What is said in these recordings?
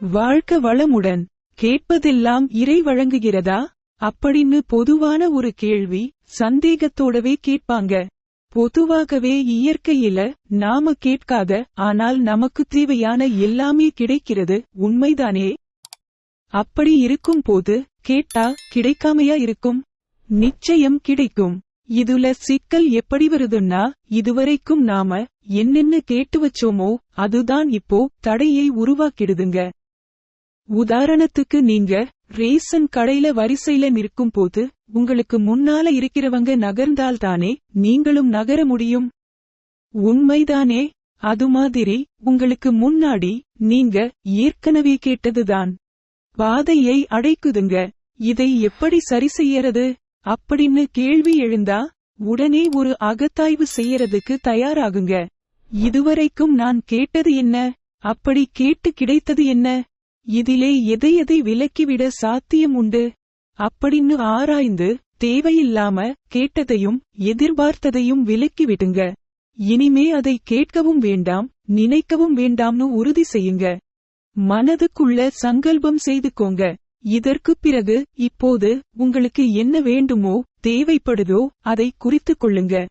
வாழ்க்க வளமுடன். கேட்பதெல்லாம் இறை வழங்குகிறதா? அப்படின்னு பொதுவான ஒரு கேள்வி சந்தேகத்தோடவே கேட்பாங்க. பொதுவாகவே இயற்கையில நாம கேட்காத ஆனால் நமக்கு தேவையான எல்லாமே கிடைக்கிறது உண்மைதானே? அப்படி இருக்கும் போது கேட்டா கிடைக்காமையா இருக்கும்? நிச்சயம் கிடைக்கும். இதுல சிக்கல் எப்படி வருதுன்னா இதுவரைக்கும் நாம என்னென்ன கேட்டு வச்சோமோ அதுதான் இப்போ தடையை உருவாக்கிடுதுங்க. உதாரணத்துக்கு நீங்க ரேசன் கடையில வரிசையில நிற்கும் போது உங்களுக்கு முன்னால இருக்கிறவங்க நகர்ந்தால்தானே நீங்களும் நகர முடியும்? உண்மைதானே? அது மாதிரி உங்களுக்கு முன்னாடி நீங்க ஏற்கனவே கேட்டதுதான். பாதையை அடைக்குதுங்க. இதை எப்படி சரி செய்யறது? அப்படின்னு கேள்வி எழுந்தா உடனே ஒரு அகத்தாய்வு செய்யறதுக்கு தயாராகுங்க. இதுவரைக்கும் நான் கேட்டது என்ன? அப்படி கேட்டு கிடைத்தது என்ன? இதிலே எதை எதை விலக்கிவிட சாத்தியம் உண்டு அப்படின்னு ஆராய்ந்து தேவையில்லாம கேட்டதையும் எதிர்பார்த்ததையும் விலக்கிவிடுங்க. இனிமே அதை கேட்கவும் வேண்டாம் நினைக்கவும் வேண்டாம்னு உறுதி செய்யுங்க. மனதுக்குள்ள சங்கல்பம் செய்துக்கோங்க. இதற்குப் பிறகு இப்போது உங்களுக்கு என்ன வேண்டுமோ தேவைப்படுதோ அதை குறித்துக் கொள்ளுங்க.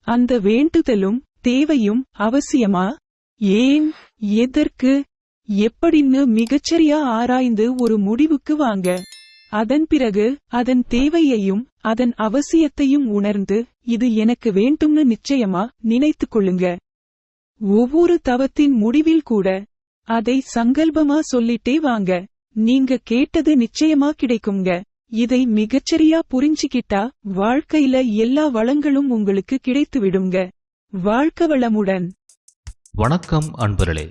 அந்த வேண்டுதலும் தேவையும் அவசியமா? ஏன்? எதற்கு? எப்படின்னு மிகச்சரியா ஆராய்ந்து ஒரு முடிவுக்கு வாங்க. அதன் பிறகு அதன் தேவையையும் அதன் அவசியத்தையும் உணர்ந்து இது எனக்கு வேண்டும்னு நிச்சயமா நினைத்துக் கொள்ளுங்க. ஒவ்வொரு தவத்தின் முடிவில் கூட அதை சங்கல்பமா சொல்லிட்டே வாங்க. நீங்க கேட்டது நிச்சயமா கிடைக்குங்க இதை மிகச்சரியா புரிஞ்சுக்கிட்டா வாழ்க்கையில எல்லா வளங்களும் உங்களுக்கு கிடைத்துவிடுங்க வாழ்க்க வளமுடன். வணக்கம் அன்பர்களே.